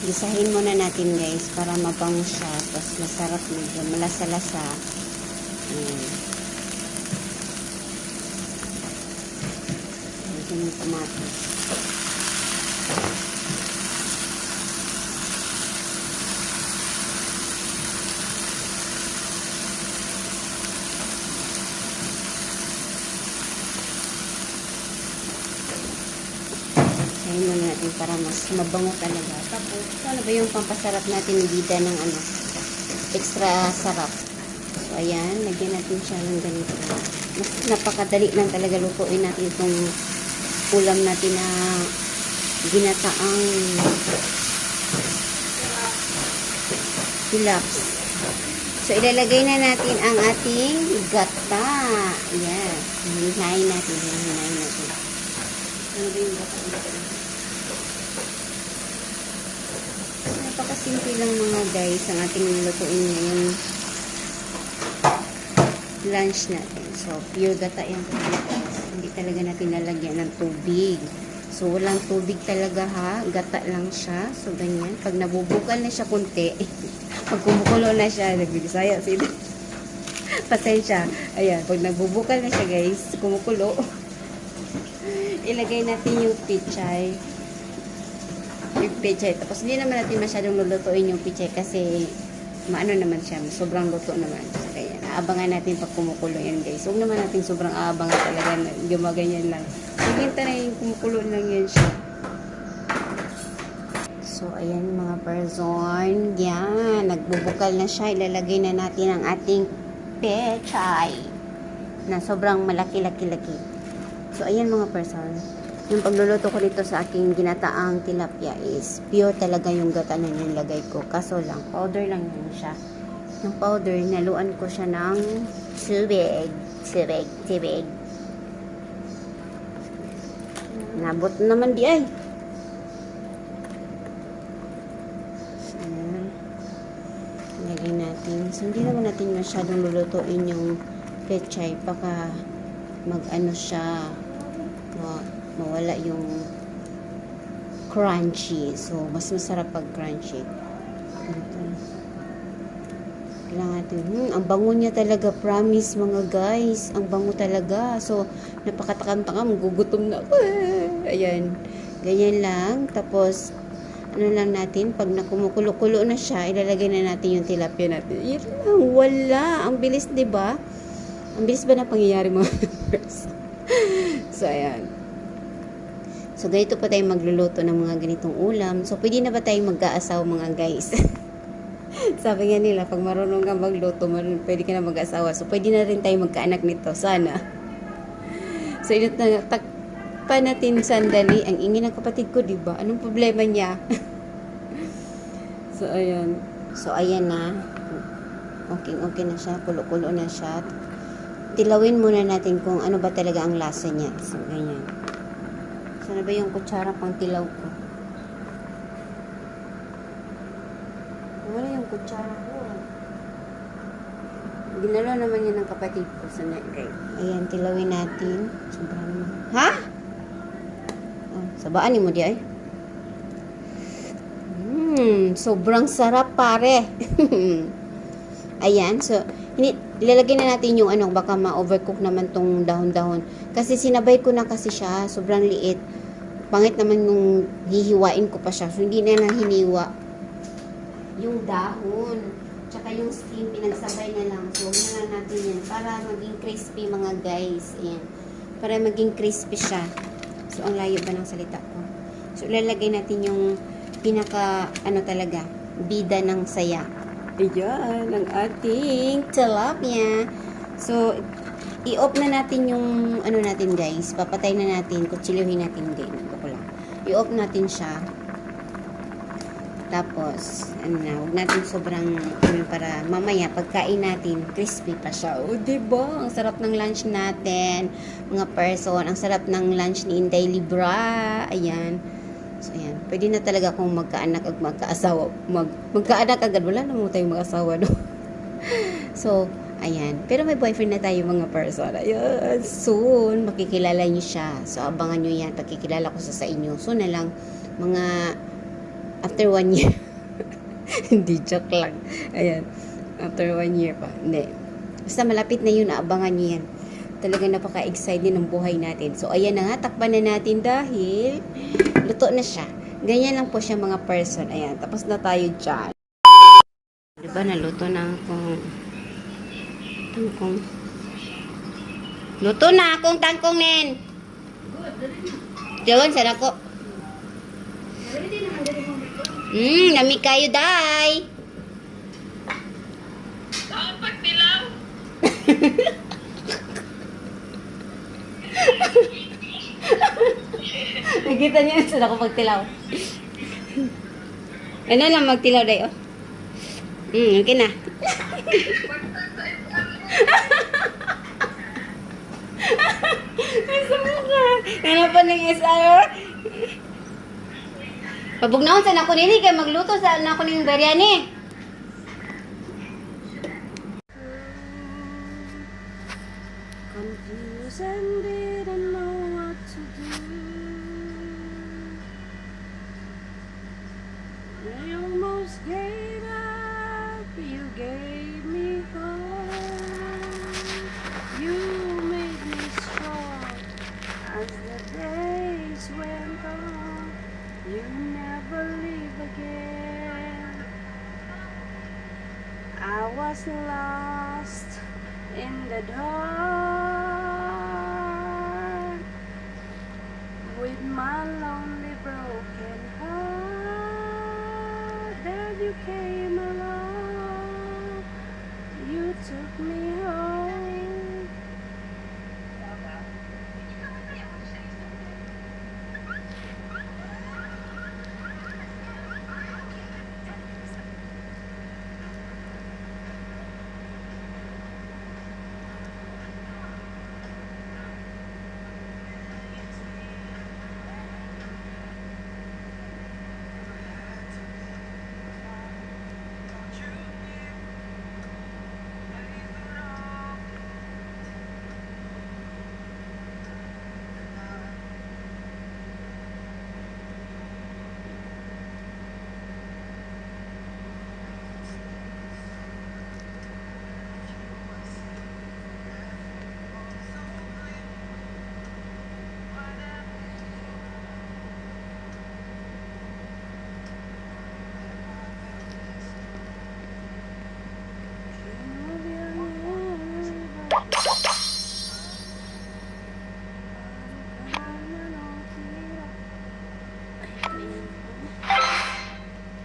gisahin muna natin guys para mabango siya. Tapos masarap medyo malasa-lasa. Ayan. Lagyan ng kamatis. Sayin muna natin para mas mabango talaga. Tapos, ano ba yung pampasarap natin Bida ng ano, extra sarap. So, ayan, lagyan natin siya ng ganito. Mas napakadali lang talaga lutuin natin itong ulam natin na ginataang tilaps. So, ilalagay na natin ang ating gata. Yes. Hinahin natin. Hinahin natin. Ano ba yung gata natin? Napakasimple lang mga guys ang ating lutuin ngayon lunch natin. So, pure gata yan guys. Hindi talaga natin lalagyan ng tubig. So, walang tubig talaga ha. Gata lang siya. So, ganyan. Pag nabubukal na siya kunti, pag kumukulo na siya, nagbibisaya sila. Pasensya. Ayan, pag nagbubukal na siya guys, kumukulo. Ilagay natin yung pichay. Yung pichay. Tapos hindi naman natin masyadong lulutuin yung pichay kasi maano naman siya, sobrang luto naman. Kaya aabangan natin pag kumukulo yan guys. Huwag naman natin sobrang aabangan talaga na gumaganyan lang. Higit na yung kumukulo lang yan siya. So, ayan mga person. Yan. Nagbubukal na siya. Ilalagay na natin ang ating pechay. Na sobrang malaki-laki-laki. So, ayan mga person. Yung pagluluto ko dito sa aking ginataang tilapia is pure talaga yung gata na nilagay ko. Kaso lang, powder lang yun siya. Yung powder, naluan ko siya ng tubig. Tubig, tubig. Nabot naman di ay. Lagay natin. So, hindi naman natin masyadong lulutuin yung pechay. Baka mag-ano siya, ma- mawala yung crunchy. So, mas masarap pag crunchy. Ito. Kailangan natin, hmm, ang bango niya talaga, promise mga guys. Ang bango talaga. So, napakatakam-takam, gugutom na ako. Ayan. Ganyan lang. Tapos, ano lang natin, pag nakumukulo-kulo na siya, ilalagay na natin yung tilapia natin. Yun lang, wala. Ang bilis, di ba? Ang bilis ba na pangyayari mga so, ayan. So, ganito pa tayo magluluto ng mga ganitong ulam. So, pwede na ba tayo mag-aasaw mga guys? Sabi nga nila, pag marunong ka magluto, marunong, pwede ka na mag-asawa. So, pwede na rin tayo magkaanak nito. Sana. So, inot na, takpan natin sandali. Ang ingin ng kapatid ko, di ba? Anong problema niya? so, ayan. So, ayan na. Okay, okay na siya. Kulo-kulo na siya. Tilawin muna natin kung ano ba talaga ang lasa niya. So, ganyan. Sana ba yung kutsara pang tilaw ko? Wala yung kutsara ko. Ginalaw naman yan ng kapatid ko sa negay. Ayan, tilawin natin. Sobrang naman. Ha? Oh, sabaan mo di ay. Hmm, sobrang sarap pare. Ayan, so ini ilalagay na natin yung ano baka ma-overcook naman tong dahon-dahon. Kasi sinabay ko na kasi siya, sobrang liit. Pangit naman yung hihiwain ko pa siya. So hindi na nang hiniwa yung dahon. Tsaka yung steam, pinagsabay na lang. So, huwag na lang natin yan para maging crispy mga guys. Ayan. Para maging crispy siya. So, ang layo ba ng salita ko? So, ilalagay natin yung pinaka, ano talaga, bida ng saya. Ayan, ang ating tilapia. So, i-off na natin yung, ano natin guys, papatay na natin, kutsiluhin natin din. I-off natin siya. Tapos, ano na, huwag natin sobrang, ano, para mamaya, pagkain natin, crispy pa siya. O, diba? Ang sarap ng lunch natin, mga person. Ang sarap ng lunch ni Inday Libra. Ayan. So, ayan. Pwede na talaga kung magkaanak at magkaasawa. Mag, magkaanak agad. Wala na mo tayong mag-asawa, no? so, ayan. Pero may boyfriend na tayo mga person. Ayan. Soon, makikilala niyo siya. So, abangan niyo yan. Pagkikilala ko sa sa inyo. So, na lang, mga After one year. Hindi, joke lang. Ayan. After one year pa. Hindi. Basta malapit na yun, aabangan nyo yan. Talaga napaka-excited ng buhay natin. So, ayan na nga, takpan na natin dahil luto na siya. Ganyan lang po siya mga person. Ayan, tapos na tayo dyan. Diba, naluto na akong tangkong. Luto na akong tangkong, nen. Diyan, sana ko. Hmm, nami kayo, day. Nakita niyo saan ako magtilaw. Ano lang magtilaw day, oh. Hmm, okay na. Sa mukha. Ano pa ng SR? Pabugnaon sa ako nini kay magluto sa ako ning biryani. You came along,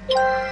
Yeah.